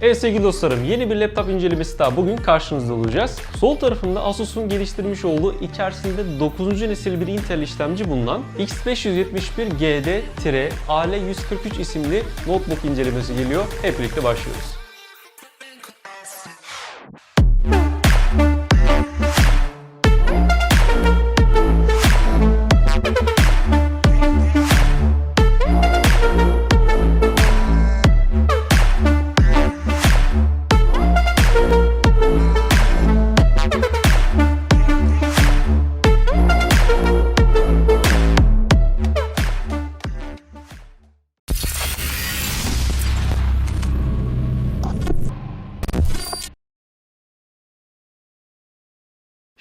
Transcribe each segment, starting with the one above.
Evet sevgili dostlarım yeni bir laptop incelemesi daha bugün karşınızda olacağız. Sol tarafında Asus'un geliştirmiş olduğu içerisinde 9. nesil bir Intel işlemci bulunan X571GD-AL143 isimli notebook incelemesi geliyor. Hep birlikte başlıyoruz.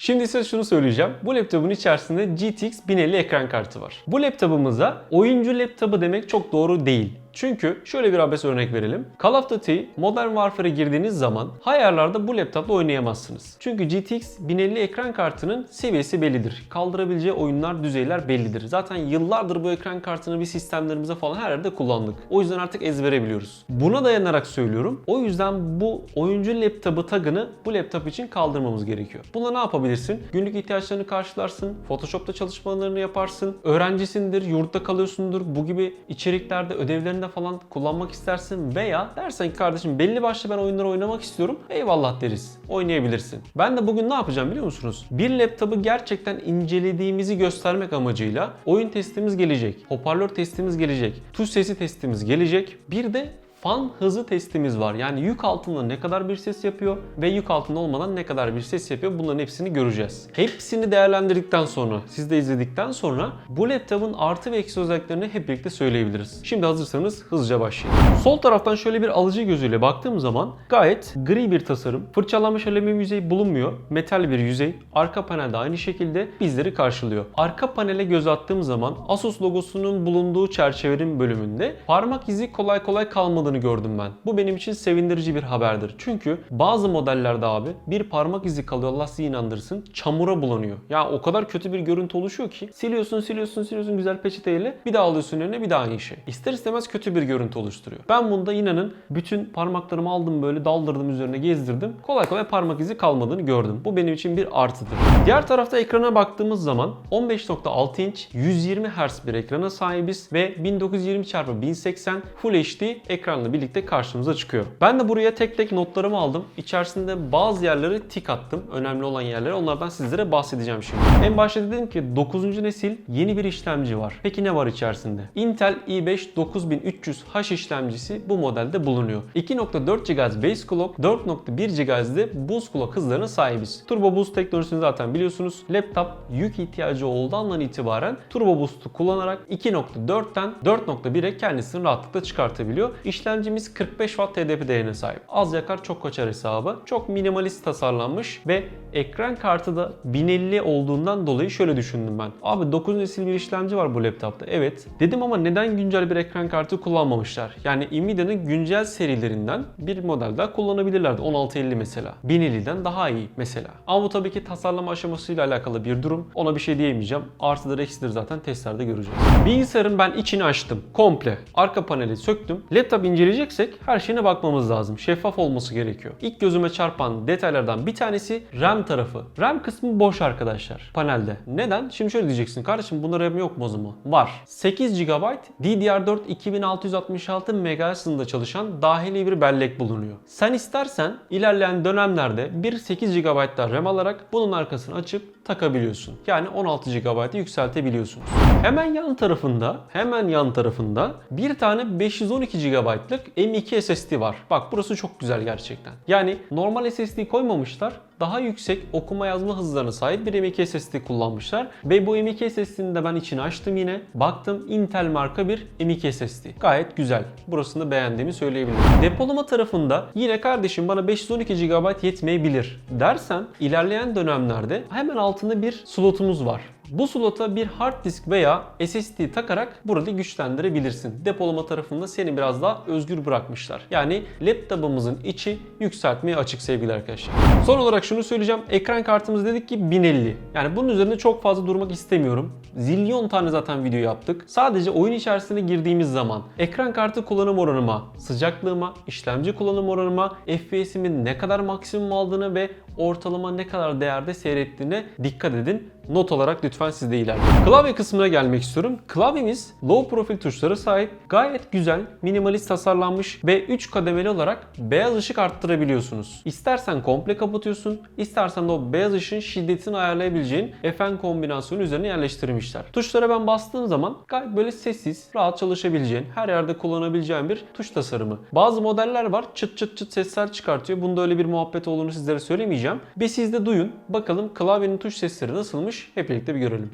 Şimdi size şunu söyleyeceğim. Bu laptopun içerisinde GTX 1050 ekran kartı var. Bu laptopumuza oyuncu laptopu demek çok doğru değil. Çünkü şöyle bir abes örnek verelim. Call of Duty Modern Warfare'a girdiğiniz zaman ayarlarda bu laptopla oynayamazsınız. Çünkü GTX 1050 ekran kartının seviyesi bellidir. Kaldırabileceği oyunlar düzeyler bellidir. Zaten yıllardır bu ekran kartını bir sistemlerimize falan her yerde kullandık. O yüzden artık ezbere biliyoruz. Buna dayanarak söylüyorum. O yüzden bu oyuncu laptopu tagını bu laptop için kaldırmamız gerekiyor. Buna ne yapabilirsin? Günlük ihtiyaçlarını karşılarsın. Photoshop'ta çalışmalarını yaparsın. Öğrencisindir, yurtta kalıyorsundur. Bu gibi içeriklerde ödevlerini falan kullanmak istersin veya dersen ki kardeşim belli başlı ben oyunları oynamak istiyorum. Eyvallah deriz. Oynayabilirsin. Ben de bugün ne yapacağım biliyor musunuz? Bir laptopu gerçekten incelediğimizi göstermek amacıyla oyun testimiz gelecek. Hoparlör testimiz gelecek. Tuş sesi testimiz gelecek. Bir de fan hızı testimiz var. Yani yük altında ne kadar bir ses yapıyor ve yük altında olmadan ne kadar bir ses yapıyor bunların hepsini göreceğiz. Hepsini değerlendirdikten sonra, siz de izledikten sonra bu laptopun artı ve eksi özelliklerini hep birlikte söyleyebiliriz. Şimdi hazırsanız hızlıca başlayalım. Sol taraftan şöyle bir alıcı gözüyle baktığım zaman gayet gri bir tasarım. Fırçalanmış alüminyum yüzey bulunmuyor. Metal bir yüzey. Arka panelde aynı şekilde bizleri karşılıyor. Arka panele göz attığım zaman Asus logosunun bulunduğu çerçevenin bölümünde parmak izi kolay kolay kalmadığını gördüm ben. Bu benim için sevindirici bir haberdir. Çünkü bazı modellerde abi bir parmak izi kalıyor Allah sizi inandırsın çamura bulanıyor. Ya o kadar kötü bir görüntü oluşuyor ki siliyorsun siliyorsun siliyorsun güzel peçeteyle bir daha alıyorsun önüne bir daha aynı şey. İster istemez kötü bir görüntü oluşturuyor. Ben bunda inanın bütün parmaklarımı aldım böyle daldırdım üzerine gezdirdim. Kolay kolay parmak izi kalmadığını gördüm. Bu benim için bir artıdır. Diğer tarafta ekrana baktığımız zaman 15.6 inç 120 Hz bir ekrana sahibiz ve 1920 x 1080 Full HD ekranla birlikte karşımıza çıkıyor. Ben de buraya tek tek notlarımı aldım. İçerisinde bazı yerleri tik attım. Önemli olan yerleri. Onlardan sizlere bahsedeceğim şimdi. En başta dedim ki 9. nesil yeni bir işlemci var. Peki ne var içerisinde? Intel i5 9300H işlemcisi bu modelde bulunuyor. 2.4 GHz base clock, 4.1 GHz'de boost clock hızlarına sahibiz. Turbo boost teknolojisini zaten biliyorsunuz. Laptop yük ihtiyacı olduğu andan itibaren turbo boost'u kullanarak 2.4'ten 4.1'e kendisini rahatlıkla çıkartabiliyor. İşlemcimiz 45 Watt TDP değerine sahip. Az yakar çok kaçar hesabı. Çok minimalist tasarlanmış ve ekran kartı da 1050 olduğundan dolayı şöyle düşündüm ben. Abi 9 nesil bir işlemci var bu laptopta. Evet. Dedim ama neden güncel bir ekran kartı kullanmamışlar? Yani Nvidia'nın güncel serilerinden bir model daha kullanabilirlerdi. 1650 mesela. 1050'den daha iyi mesela. Ama bu tabii ki tasarlama aşamasıyla alakalı bir durum. Ona bir şey diyemeyeceğim. Artıdır eksidir zaten testlerde göreceğiz. Bilgisayarın ben içini açtım. Komple. Arka paneli söktüm. Laptop inceleyeceksek her şeyine bakmamız lazım. Şeffaf olması gerekiyor. İlk gözüme çarpan detaylardan bir tanesi RAM tarafı. RAM kısmı boş arkadaşlar panelde. Neden? Şimdi şöyle diyeceksin. Kardeşim bunda RAM yok mu o zaman? Var. 8 GB DDR4 2666 MHz çalışan dahili bir bellek bulunuyor. Sen istersen ilerleyen dönemlerde bir 8 GB daha RAM alarak bunun arkasını açıp takabiliyorsun. Yani 16 GB'a yükseltebiliyorsunuz. Hemen yan tarafında, hemen yan tarafında bir tane 512 GB'lık M2 SSD var. Bak burası çok güzel gerçekten. Yani normal SSD koymamışlar. Daha yüksek okuma yazma hızlarına sahip bir M2 SSD kullanmışlar. Ve bu M2 SSD'nin de ben içini açtım yine. Baktım Intel marka bir M2 SSD. Gayet güzel. Burasını da beğendiğimi söyleyebilirim. Depolama tarafında yine kardeşim bana 512 GB yetmeyebilir dersen ilerleyen dönemlerde hemen altında bir slotumuz var. Bu slota bir hard disk veya SSD takarak burada güçlendirebilirsin. Depolama tarafında seni biraz daha özgür bırakmışlar. Yani laptopumuzun içi yükseltmeye açık sevgili arkadaşlar. Son olarak şunu söyleyeceğim. Ekran kartımız dedik ki 1050. Yani bunun üzerinde çok fazla durmak istemiyorum. Zilyon tane zaten video yaptık. Sadece oyun içerisine girdiğimiz zaman ekran kartı kullanım oranıma, sıcaklığıma, işlemci kullanım oranıma, FPS'imin ne kadar maksimum aldığını ve ortalama ne kadar değerde seyrettiğine dikkat edin. Not olarak lütfen siz de ilerleyin. Klavye kısmına gelmek istiyorum. Klavyemiz low profil tuşlara sahip. Gayet güzel, minimalist tasarlanmış ve 3 kademeli olarak beyaz ışık arttırabiliyorsunuz. İstersen komple kapatıyorsun, istersen de o beyaz ışığın şiddetini ayarlayabileceğin FN kombinasyonu üzerine yerleştirmişler. Tuşlara ben bastığım zaman gayet böyle sessiz, rahat çalışabileceğin, her yerde kullanabileceğin bir tuş tasarımı. Bazı modeller var çıt çıt çıt sesler çıkartıyor. Bunda öyle bir muhabbet olduğunu sizlere söylemeyeceğim. Bir siz de duyun. Bakalım klavyenin tuş sesleri nasılmış hep birlikte bir görelim.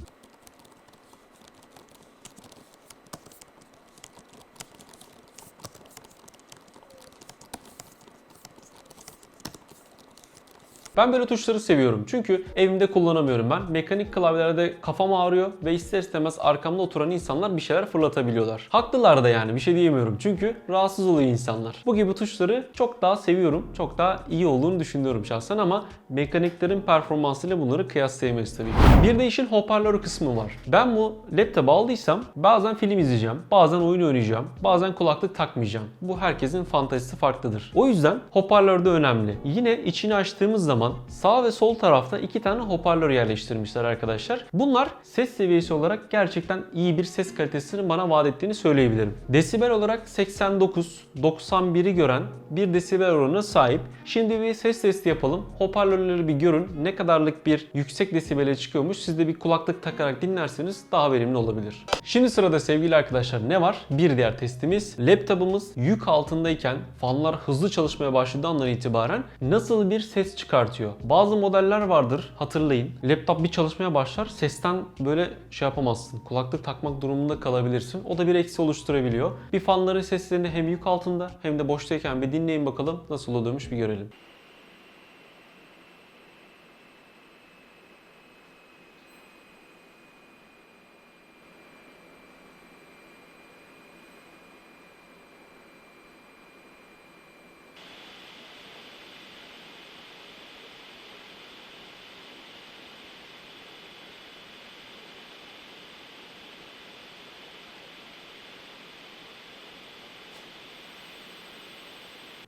Ben böyle tuşları seviyorum. Çünkü evimde kullanamıyorum ben. Mekanik klavyelerde kafam ağrıyor ve ister istemez arkamda oturan insanlar bir şeyler fırlatabiliyorlar. Haklılar da yani bir şey diyemiyorum. Çünkü rahatsız oluyor insanlar. Bu gibi tuşları çok daha seviyorum. Çok daha iyi olduğunu düşünüyorum şahsen ama mekaniklerin performansıyla bunları kıyaslayamayız tabii ki. Bir de işin hoparlör kısmı var. Ben bu laptopu aldıysam bazen film izleyeceğim, bazen oyun oynayacağım, bazen kulaklık takmayacağım. Bu herkesin fantezisi farklıdır. O yüzden hoparlör de önemli. Yine içini açtığımız zaman sağ ve sol tarafta iki tane hoparlör yerleştirmişler arkadaşlar. Bunlar ses seviyesi olarak gerçekten iyi bir ses kalitesini bana vaat ettiğini söyleyebilirim. Desibel olarak 89, 91'i gören bir desibel oranına sahip. Şimdi bir ses testi yapalım. Hoparlörleri bir görün. Ne kadarlık bir yüksek desibele çıkıyormuş. Siz de bir kulaklık takarak dinlerseniz daha verimli olabilir. Şimdi sırada sevgili arkadaşlar ne var? Bir diğer testimiz. Laptopumuz yük altındayken fanlar hızlı çalışmaya başladığı andan itibaren nasıl bir ses çıkartıyor? Bazı modeller vardır hatırlayın. Laptop bir çalışmaya başlar sesten böyle şey yapamazsın. Kulaklık takmak durumunda kalabilirsin. O da bir eksi oluşturabiliyor. Bir fanların seslerini hem yük altında hem de boştayken bir dinleyin bakalım nasıl oluyormuş bir görelim.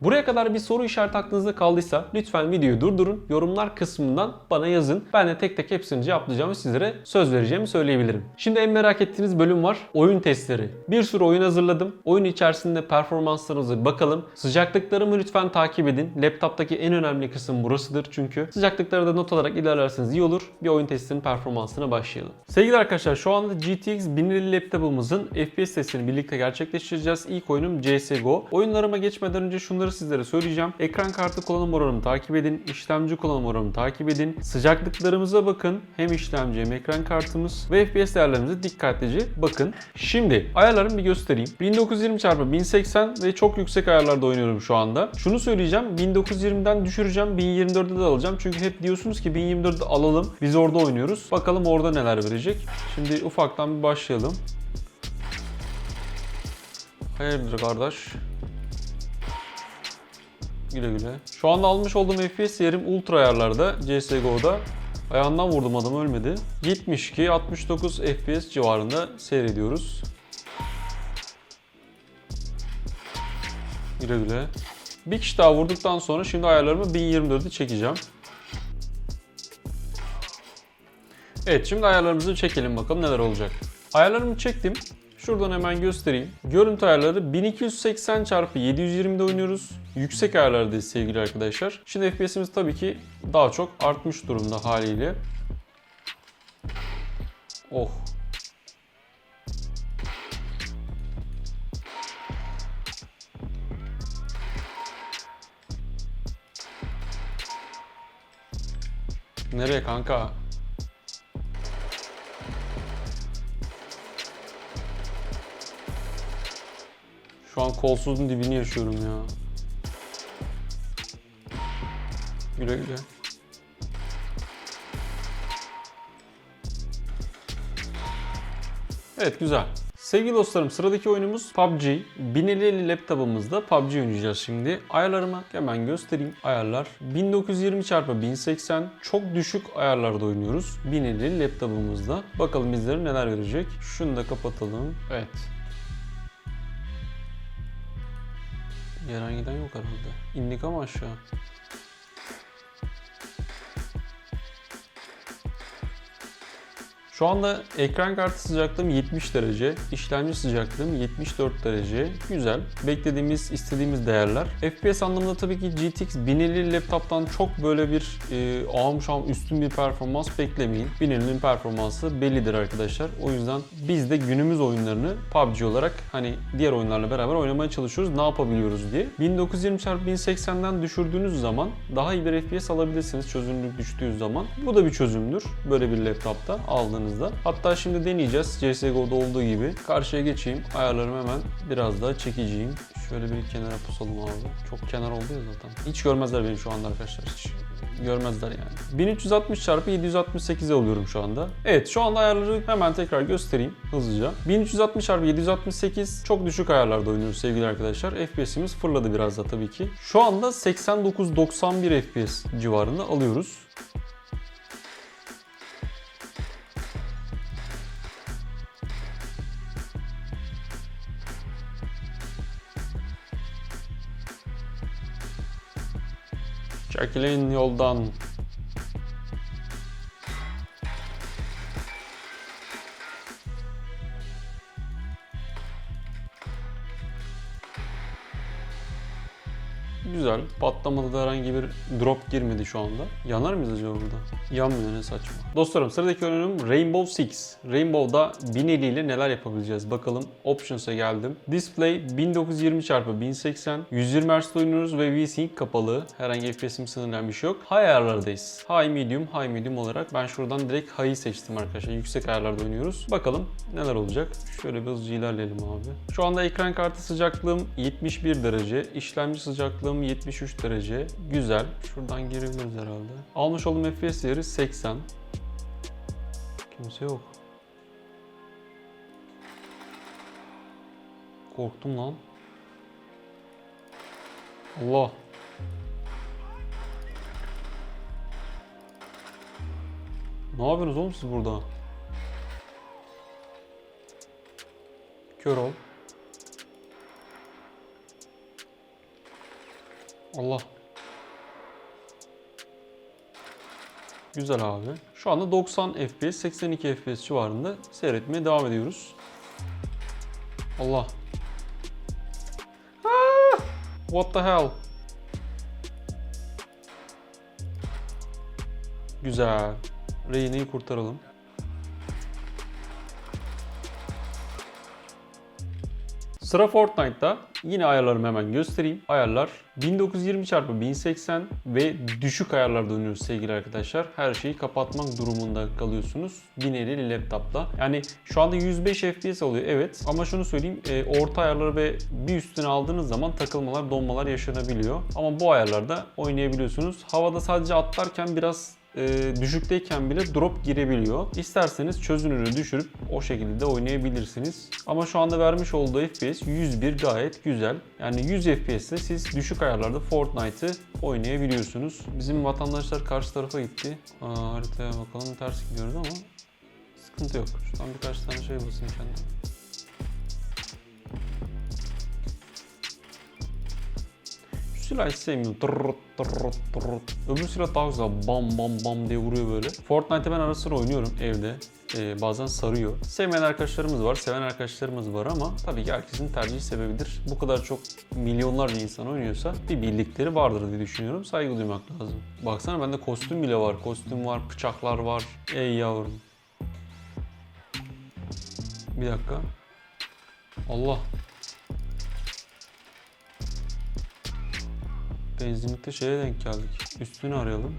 Buraya kadar bir soru işareti aklınızda kaldıysa lütfen videoyu durdurun. Yorumlar kısmından bana yazın. Ben de tek tek hepsini cevaplayacağım ve sizlere söz vereceğimi söyleyebilirim. Şimdi en merak ettiğiniz bölüm var. Oyun testleri. Bir sürü oyun hazırladım. Oyun içerisinde performanslarınızı bakalım. Sıcaklıklarımı lütfen takip edin. Laptoptaki en önemli kısım burasıdır çünkü. Sıcaklıkları da not alarak ilerlerseniz iyi olur. Bir oyun testinin performansına başlayalım. Sevgili arkadaşlar şu anda GTX 1050 laptopumuzun FPS testini birlikte gerçekleştireceğiz. İlk oyunum CSGO. Oyunlarıma geçmeden önce şunları sizlere söyleyeceğim. Ekran kartı kullanım oranımı takip edin. işlemci kullanım oranımı takip edin. Sıcaklıklarımıza bakın. Hem işlemci hem ekran kartımız ve FPS değerlerimize dikkatlice bakın. Şimdi ayarlarımı bir göstereyim. 1920 x 1080 ve çok yüksek ayarlarda oynuyorum şu anda. Şunu söyleyeceğim. 1920'den düşüreceğim. 1024'de de alacağım. Çünkü hep diyorsunuz ki 1024'de alalım. Biz orada oynuyoruz. Bakalım orada neler verecek. Şimdi ufaktan bir başlayalım. Hayırdır kardeş? Güle güle. Şu anda almış olduğum FPS yerim ultra ayarlarda CSGO'da. Ayağından vurdum adam ölmedi. 72 69 FPS civarında seyrediyoruz. Güle güle. Bir kişi daha vurduktan sonra şimdi ayarlarımı 1024'e çekeceğim. Evet şimdi ayarlarımızı çekelim bakalım neler olacak. Ayarlarımı çektim. Şuradan hemen göstereyim. Görüntü ayarları 1280 x 720'de oynuyoruz. Yüksek ayarlardayız sevgili arkadaşlar. Şimdi FPS'imiz tabii ki daha çok artmış durumda haliyle. Oh. Nereye kanka? Şu an kolsuzun dibini yaşıyorum ya. Güle güle. Evet güzel. Sevgili dostlarım sıradaki oyunumuz PUBG. 1050 laptopumuzda PUBG oynayacağız şimdi. Ayarlarımı hemen göstereyim. Ayarlar 1920 x 1080 çok düşük ayarlarda oynuyoruz. 1050 laptopumuzda. Bakalım bizlere neler verecek. Şunu da kapatalım. Evet. Gelen giden yok herhalde. İndik ama aşağı. Şu anda ekran kartı sıcaklığım 70 derece, işlemci sıcaklığım 74 derece. Güzel. Beklediğimiz, istediğimiz değerler. FPS anlamında tabii ki GTX 1050 laptoptan çok böyle bir e, ağam şam üstün bir performans beklemeyin. 1050'nin performansı bellidir arkadaşlar. O yüzden biz de günümüz oyunlarını PUBG olarak hani diğer oyunlarla beraber oynamaya çalışıyoruz. Ne yapabiliyoruz diye. 1920x1080'den düşürdüğünüz zaman daha iyi bir FPS alabilirsiniz çözünürlük düştüğü zaman. Bu da bir çözümdür. Böyle bir laptopta aldığınızda. Hatta şimdi deneyeceğiz CSGO'da olduğu gibi. Karşıya geçeyim. Ayarlarımı hemen biraz daha çekeceğim. Şöyle bir kenara pusalım abi. Çok kenar oldu ya zaten. Hiç görmezler beni şu anda arkadaşlar. Hiç görmezler yani. 1360 x 768'e alıyorum şu anda. Evet şu anda ayarları hemen tekrar göstereyim hızlıca. 1360 x 768 çok düşük ayarlarda oynuyoruz sevgili arkadaşlar. FPS'imiz fırladı biraz da tabii ki. Şu anda 89-91 FPS civarında alıyoruz. Çekilin yoldan. Güzel. Patlamada da herhangi bir drop girmedi şu anda. Yanar mıyız acaba burada? Yanmıyor ne saçma. Dostlarım sıradaki oyunum Rainbow Six. Rainbow'da 1050 ile neler yapabileceğiz? Bakalım Options'a geldim. Display 1920 x 1080. 120 Hz oynuyoruz ve VSync kapalı. Herhangi FPS'im sınırlayan bir şey yok. High ayarlardayız. High medium, high medium olarak ben şuradan direkt high'ı seçtim arkadaşlar. Yüksek ayarlarda oynuyoruz. Bakalım neler olacak. Şöyle bir hızlıca ilerleyelim abi. Şu anda ekran kartı sıcaklığım 71 derece. İşlemci sıcaklığım 73 derece. Güzel. Şuradan girebiliriz herhalde. Almış olduğum FPS değeri 80. Kimse yok. Korktum lan. Allah. Ne yapıyorsunuz oğlum siz burada? Kör ol. Allah. Güzel abi. Şu anda 90 FPS, 82 FPS civarında seyretmeye devam ediyoruz. Allah. Ah! What the hell? Güzel. Reyne'yi kurtaralım. Sıra Fortnite'da. Yine ayarlarımı hemen göstereyim. Ayarlar 1920 x 1080 ve düşük ayarlarda oynuyoruz sevgili arkadaşlar. Her şeyi kapatmak durumunda kalıyorsunuz 1050 laptopla. Yani şu anda 105 FPS alıyor evet ama şunu söyleyeyim e, orta ayarları ve bir üstüne aldığınız zaman takılmalar donmalar yaşanabiliyor. Ama bu ayarlarda oynayabiliyorsunuz. Havada sadece atlarken biraz e, düşükteyken bile drop girebiliyor. İsterseniz çözünürlüğü düşürüp o şekilde de oynayabilirsiniz. Ama şu anda vermiş olduğu FPS 101 gayet güzel. Yani 100 FPS'te siz düşük ayarlarda Fortnite'ı oynayabiliyorsunuz. Bizim vatandaşlar karşı tarafa gitti. Aa, haritaya bakalım ters gidiyoruz ama sıkıntı yok. Şuradan birkaç tane şey basayım kendim. Hiç sevmiyorum. Tırrrt tırrrt tırrrt. Öbür silah daha güzel. Bam bam bam diye vuruyor böyle. Fortnite'ı ben ara sıra oynuyorum evde. Ee, bazen sarıyor. Sevmeyen arkadaşlarımız var, seven arkadaşlarımız var ama tabii ki herkesin tercihi sebebidir. Bu kadar çok milyonlarca insan oynuyorsa bir bildikleri vardır diye düşünüyorum. Saygı duymak lazım. Baksana bende kostüm bile var. Kostüm var, bıçaklar var. Ey yavrum. Bir dakika. Allah. Benzinlikte şeye denk geldik. Üstünü arayalım.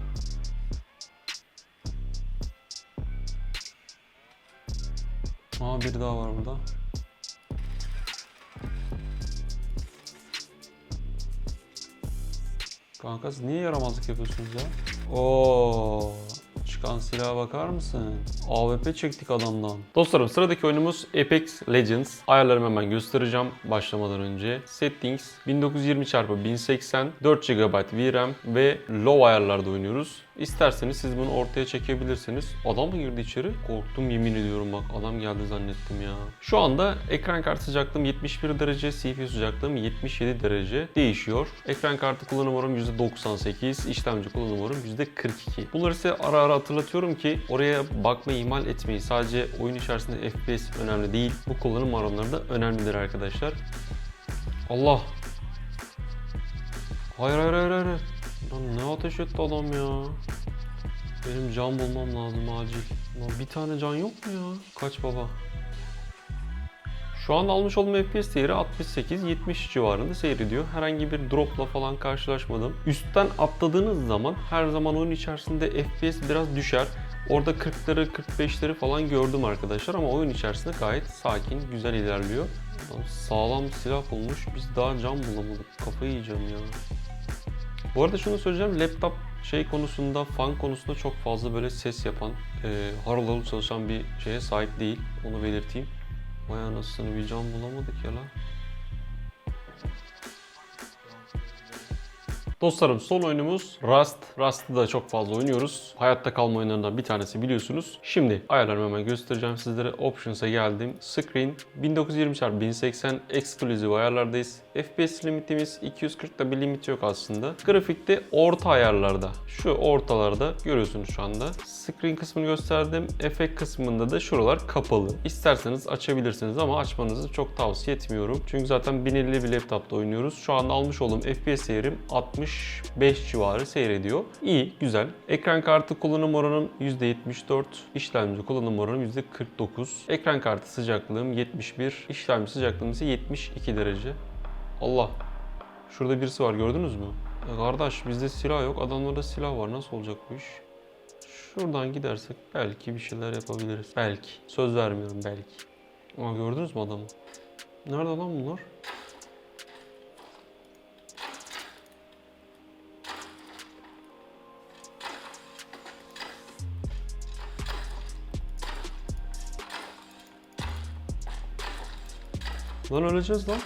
Aa biri daha var burada. Kanka siz niye yaramazlık yapıyorsunuz ya? Oo, Çıkan silaha bakar mısın? AWP çektik adamdan. Dostlarım sıradaki oyunumuz Apex Legends. Ayarlarımı hemen göstereceğim başlamadan önce. Settings 1920x1080 4 GB VRAM ve low ayarlarda oynuyoruz. İsterseniz siz bunu ortaya çekebilirsiniz. Adam mı girdi içeri? Korktum yemin ediyorum bak adam geldi zannettim ya. Şu anda ekran kartı sıcaklığım 71 derece, CPU sıcaklığım 77 derece değişiyor. Ekran kartı kullanım oranım %98, işlemci kullanım oranım %42. Bunları size ara ara hatırlatıyorum ki oraya bakmayı ihmal etmeyin. Sadece oyun içerisinde FPS önemli değil. Bu kullanım oranları da önemlidir arkadaşlar. Allah! Hayır hayır hayır hayır. Lan ne ateş etti adam ya? Benim can bulmam lazım acil. Lan bir tane can yok mu ya? Kaç baba? Şu an almış olduğum FPS değeri 68-70 civarında seyrediyor. Herhangi bir dropla falan karşılaşmadım. Üstten atladığınız zaman her zaman oyun içerisinde FPS biraz düşer. Orada 40'ları 45'leri falan gördüm arkadaşlar ama oyun içerisinde gayet sakin, güzel ilerliyor. Sağlam silah bulmuş. Biz daha can bulamadık. Kafayı yiyeceğim ya. Bu arada şunu söyleyeceğim. Laptop şey konusunda, fan konusunda çok fazla böyle ses yapan, e, harıl harıl çalışan bir şeye sahip değil. Onu belirteyim. Vay anasını bir can bulamadık ya lan. Dostlarım son oyunumuz Rust. Rust'ı da çok fazla oynuyoruz. Hayatta kalma oyunlarından bir tanesi biliyorsunuz. Şimdi ayarlarımı hemen göstereceğim sizlere. Options'a geldim. Screen 1920x1080 Exclusive ayarlardayız. FPS limitimiz 240'da bir limit yok aslında. Grafikte orta ayarlarda. Şu ortalarda görüyorsunuz şu anda. Screen kısmını gösterdim. Efekt kısmında da şuralar kapalı. İsterseniz açabilirsiniz ama açmanızı çok tavsiye etmiyorum. Çünkü zaten 1050 bir laptopta oynuyoruz. Şu an almış olduğum FPS değerim 65 civarı seyrediyor. İyi, güzel. Ekran kartı kullanım oranım %74. işlemci kullanım oranım %49. Ekran kartı sıcaklığım 71. işlemci sıcaklığım ise 72 derece. Allah. Şurada birisi var gördünüz mü? E kardeş bizde silah yok. Adamlarda silah var. Nasıl olacak bu iş? Şuradan gidersek belki bir şeyler yapabiliriz. Belki. Söz vermiyorum belki. Ama gördünüz mü adamı? Nerede lan bunlar? Lan öleceğiz lan.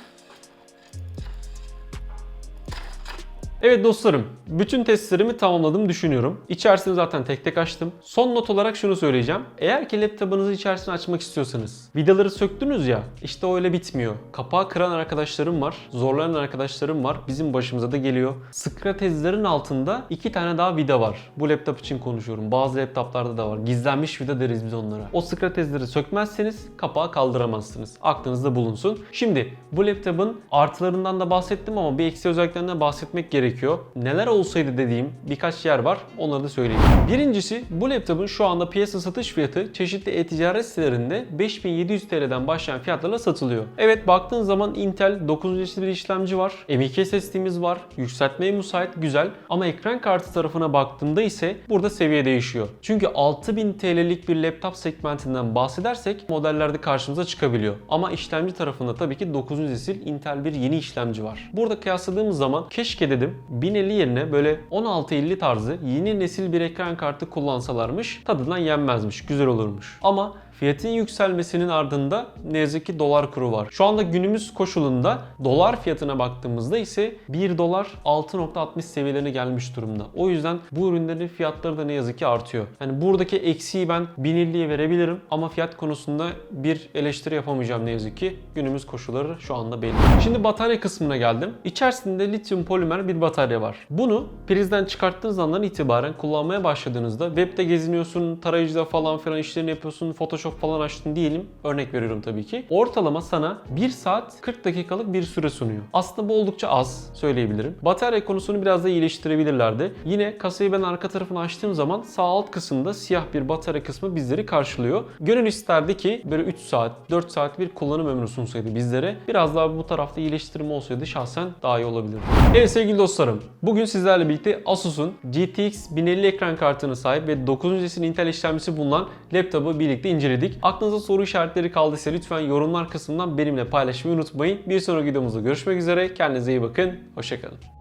Evet dostlarım, bütün testlerimi tamamladım düşünüyorum. İçerisini zaten tek tek açtım. Son not olarak şunu söyleyeceğim. Eğer ki laptopunuzu içerisine açmak istiyorsanız, vidaları söktünüz ya, işte öyle bitmiyor. Kapağı kıran arkadaşlarım var, zorlayan arkadaşlarım var. Bizim başımıza da geliyor. Skratezlerin altında iki tane daha vida var. Bu laptop için konuşuyorum. Bazı laptoplarda da var. Gizlenmiş vida deriz biz onlara. O skratezleri sökmezseniz kapağı kaldıramazsınız. Aklınızda bulunsun. Şimdi bu laptopun artılarından da bahsettim ama bir eksi özelliklerinden bahsetmek gerekiyor. Neler olsaydı dediğim birkaç yer var. Onları da söyleyeyim. Birincisi bu laptopun şu anda piyasa satış fiyatı çeşitli e-ticaret sitelerinde 5700 TL'den başlayan fiyatlarla satılıyor. Evet baktığın zaman Intel 9. nesil bir işlemci var. M.2 SSD'miz var. Yükseltmeye müsait güzel. Ama ekran kartı tarafına baktığımda ise burada seviye değişiyor. Çünkü 6000 TL'lik bir laptop segmentinden bahsedersek modellerde karşımıza çıkabiliyor. Ama işlemci tarafında tabii ki 9. nesil Intel bir yeni işlemci var. Burada kıyasladığımız zaman keşke dedim 1050 yerine böyle 1650 tarzı yeni nesil bir ekran kartı kullansalarmış tadından yenmezmiş, güzel olurmuş. Ama Fiyatın yükselmesinin ardında ne yazık ki dolar kuru var. Şu anda günümüz koşulunda dolar fiyatına baktığımızda ise 1 dolar 6.60 seviyelerine gelmiş durumda. O yüzden bu ürünlerin fiyatları da ne yazık ki artıyor. Yani buradaki eksiği ben 1050'ye verebilirim ama fiyat konusunda bir eleştiri yapamayacağım ne yazık ki. Günümüz koşulları şu anda belli. Şimdi batarya kısmına geldim. İçerisinde lityum polimer bir batarya var. Bunu prizden çıkarttığınız andan itibaren kullanmaya başladığınızda webde geziniyorsun, tarayıcıda falan filan işlerini yapıyorsun, Photoshop falan açtın diyelim. Örnek veriyorum tabii ki. Ortalama sana 1 saat 40 dakikalık bir süre sunuyor. Aslında bu oldukça az söyleyebilirim. Batarya konusunu biraz da iyileştirebilirlerdi. Yine kasayı ben arka tarafını açtığım zaman sağ alt kısımda siyah bir batarya kısmı bizleri karşılıyor. Gönül isterdi ki böyle 3 saat, 4 saat bir kullanım ömrü sunsaydı bizlere. Biraz daha bu tarafta iyileştirme olsaydı şahsen daha iyi olabilirdi. Evet sevgili dostlarım. Bugün sizlerle birlikte Asus'un GTX 1050 ekran kartına sahip ve 9. nesil Intel işlemcisi bulunan laptopu birlikte inceledik. Aklınızda soru işaretleri kaldıysa lütfen yorumlar kısmından benimle paylaşmayı unutmayın. Bir sonraki videomuzda görüşmek üzere. Kendinize iyi bakın. Hoşçakalın.